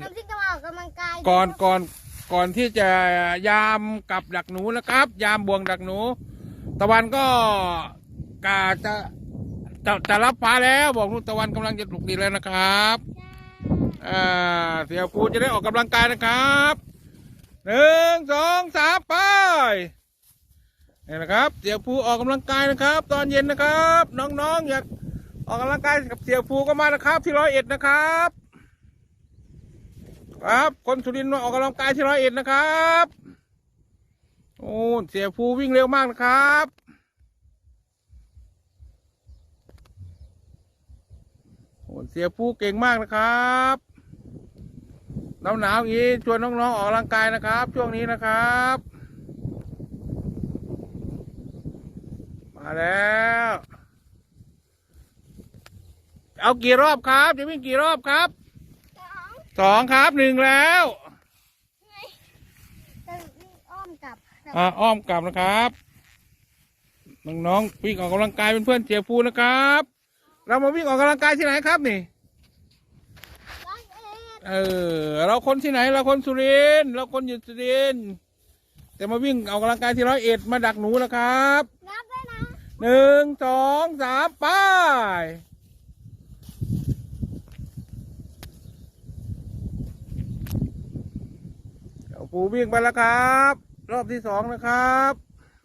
น้ำพริกจะมาออกกำลังกายก่อนก่อนก่อนที่จะยามกับดักหนูนะครับ ยามบ่วงดักหนู ตะวันก็กาจะจะจะรับฟ้าแล้วบอกลูกตะวันกำลังจะปลุกดีแล้วนะครับอ่าเสี่ยวปูจะได้ออกกำลังกายนะครับหนึ่งสองสามไปนี่นะครับ เสี่ยวปูออกกำลังกายนะครับ ตอนเย็นนะครับ น้องๆอยากออกกำลังกายกับเสี่ยวปูก็มานะครับ ที่ร้อยเอ็ดนะครับ ครับ คนสุรินทร์มาออกกำลังกายที่ร้อยเอ็ดนะครับ โอ้เสียภูวิ่งเร็วมากนะครับโอ้เสียภูเก่งมากนะครับหนาวหนาวๆอย่างนี้ชวนน้องๆออกกำลังกายนะครับ ช่วงนี้นะครับ มาแล้ว เอากี่รอบครับ จะวิ่งกี่รอบครับ สองครับหนึ่งแล้วจะวิ่งอ้อมกลับอ่าอ้อมกลับนะครับน้องๆวิ่งออกกำลังกายเป็นเพื่อนเสียภูนะครับ เรามาวิ่งออกกำลังกายที่ไหนครับนี่ร้อยเอ็ดเออเราคนที่ไหนเราคนสุรินทร์เราคนอยู่สุรินทร์แต่มาวิ่งออกกำลังกายที่ร้อยเอ็ดมาดักหนูนะครับนับด้วยนะหนึ่งสองสามไป้ ปูวิ่งไปแล้วครับ รอบที่สองนะครับ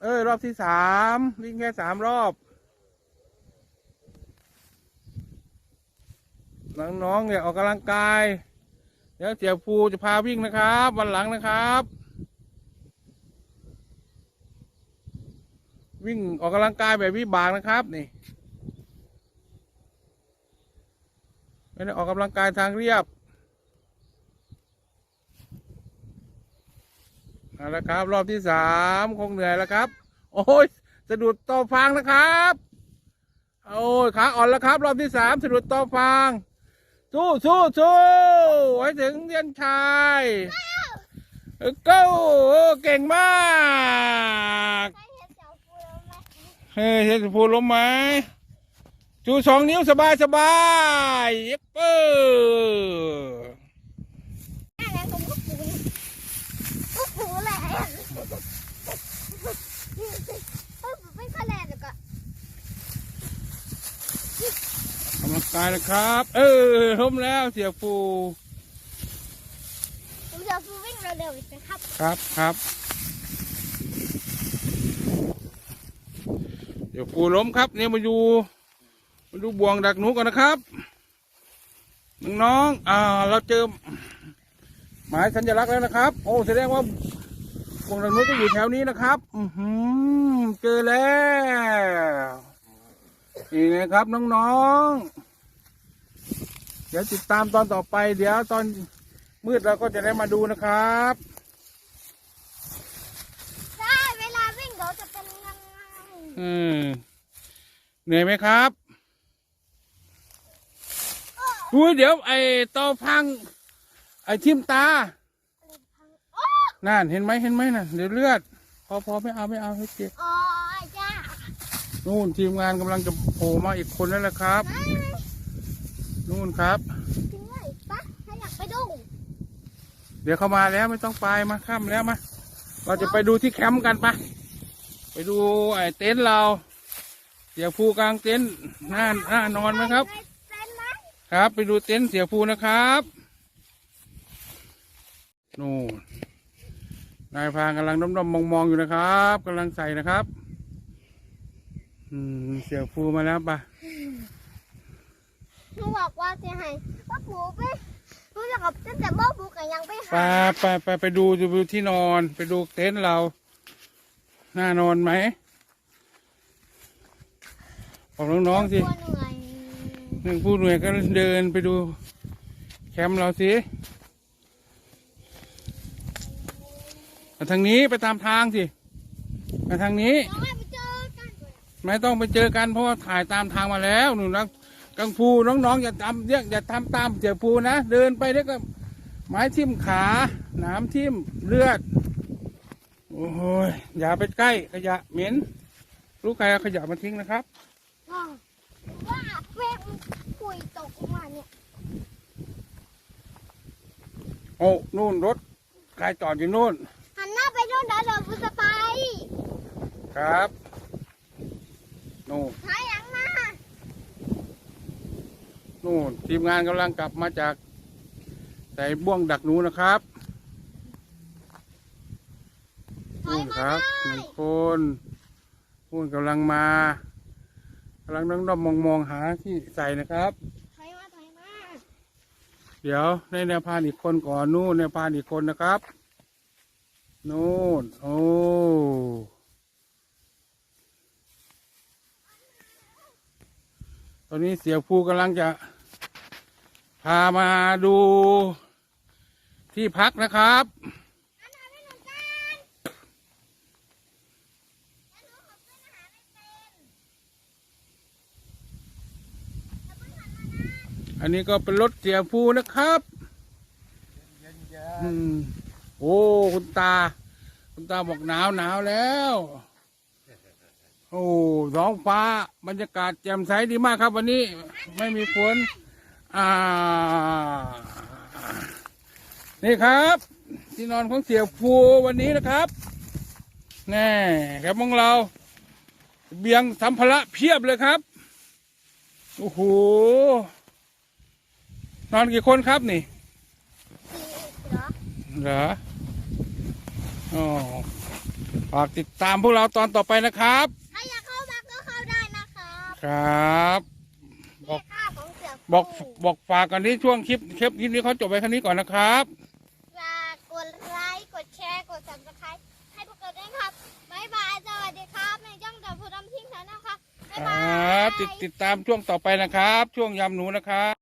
เอ้ย รอบที่สามวิ่งแค่สามรอบ น้องๆเนี่ยออกกำลังกาย เดี๋ยวเจียวภูจะพาวิ่งนะครับ วันหลังนะครับ วิ่งออกกำลังกายแบบวิบากนะครับนี่ไม่ได้ออกกำลังกายทางเรียบ เอาละครับ รอบที่สามคงเหนื่อยแล้วครับ โอ้ยสะดุดต่อฟางนะครับโอ้ยขาอ่อนแล้วครับ รอบที่สามสะดุดต่อฟางสู้สู้สู้ไว้ถึงเรียนชายเออ go เก่งมากเฮ้ยเห็นพูดลมไหมชูสองนิ้วสบายสบายเย็บเปอร์ แม่แรงผมก็ฟูก็ฟูแหละเออไม่ค่อยแรงเดี๋ยวก่อน กำลังกายนะครับ เออล้มแล้วเสียฟูผมจะฟูวิ่งเร็วๆอีกนะครับ ครับครับเดี๋ยวฟูล้มครับ เนี่ยมาดูมาดูบ่วงดักหนูก่อนนะครับน้องๆอ่า เราเจอหมายสัญลักษณ์แล้วนะครับ โอ้แสดงว่าบ่วงดักหนูก็อยู่แถวนี้นะครับ อือหือเจอแล้วนี่นะครับน้องๆ เดี๋ยวติดตามตอนต่อไป เดี๋ยวตอนมืดเราก็จะได้มาดูนะครับใช่เวลาวิ่งเดี๋ยวจะเป็นยังไงอืมเหนื่อยไหมครับอุ้ยเดี๋ยวไอ้เตาพัง ไอ้ทิมตาโอ้นั่นเห็นไหมเห็นไหมน่ะเดี๋ยวเลือด พอพอไม่เอาไม่เอาให้เจ็บอ๋อจ้านู่นทีมงานกำลังจะโผล่มาอีกคนแล้วละครับ นู่นครับ จริงเลยปะถ้าอยากไปดู เดี๋ยวเข้ามาแล้วไม่ต้องไปมาข้ามแล้วมา เราจะไปดูที่แคมป์กันปะไปดูไอ้เต็นท์เราเสียภูกลางเต็นท์หน้าหน้านอนไหมครับในเต็นท์ไหมครับ ไปดูเต็นท์เสียภูนะครับนู่นนายพรางกำลังด้อมๆมองๆอยู่นะครับกำลังใส่นะครับ อืมเสียภูมาแล้วปะ หนูบอกว่าจะให้ป้าปูไปหนูจะกับตั้งแต่บ้าปูกันยังไปหาไปไปไปดูดูที่นอน ไปดูเต็นท์เรา หน้านอนไหมบอกน้องๆสิกลัวเหนื่อยหนึ่งผู้หน่วยก็เดินไปดู แคมป์เราสิมาทางนี้ไปตามทางสิมาทางนี้เราไม่ไปเจอกัน ไม่ต้องไปเจอกันเพราะว่าถ่ายตามทางมาแล้วหนูนะ กังฟูน้องๆอย่าทำเรียกอย่าทำตามเจียภูนะ เดินไปแล้วก็ไม้ทิ่มขาหนามทิ่มเลือด โอ้ยอย่าไปใกล้ขยะเหม็นรู้ใครเอาขยะมาทิ้งนะครับว้าวว่าเวฟคุยตกลงมาเนี่ยโอ้นู่นรถใครจอดอยู่นู่นหันหน้าไปโน่นเดี๋ยวเราบุษไปครับนู่นถอยหลังมา นู่นทีมงานกำลังกลับมาจากใส่บ่วงดักหนูนะครับนู่นครับหนึ่งคนนู่นกำลังมากำลังน้องดอมมองมองๆหาที่ใส่นะครับ ถอยมาถอยมาเดี๋ยวในแนวพานอีกคนก่อนนู่นแนวพานอีกคนนะครับ นู่นโอ้ตอนนี้เสียภูกำลังจะ พามาดูที่พักนะครับหันหน้าไปโน่นกันแล้วหนูขอเป็นอาหารไม่เป็นอย่าเพิ่งหันมานะอันนี้ก็เป็นรถเสียภูนะครับ อืม โอ้ คุณตา คุณตาบอกหนาวหนาวแล้ว โอ้ท้องฟ้าบรรยากาศแจ่มใสดีมากครับ วันนี้ไม่มีฝน อ่า นี่ครับที่นอนของเสียภูวันนี้นะครับแน่ครับของเรา เบียงสัมภาระเพียบเลยครับ โอ้โห นอนกี่คนครับนี่เหรอเหรออ๋อฝากติดตามพวกเราตอนต่อไปนะครับ ถ้าอยากเข้ามาก็เข้าได้นะครับ ครับ บอก นี่ค่าของเสือ บอกผู้บอกฝากกันที่ช่วงคลิปคลิปคลิปนี้เขาจบไปแค่นี้ก่อนนะครับ ฝากกดไลค์กดแชร์กด subscribe ให้พวกเราด้วยครับบ๊ายบายสวัสดีครับในจ้องดับผู้ดำทิ้งแถวนะครับบ๊ายคบารับยติดติดตามช่วงต่อไปนะครับ ช่วงยำหนูนะครับ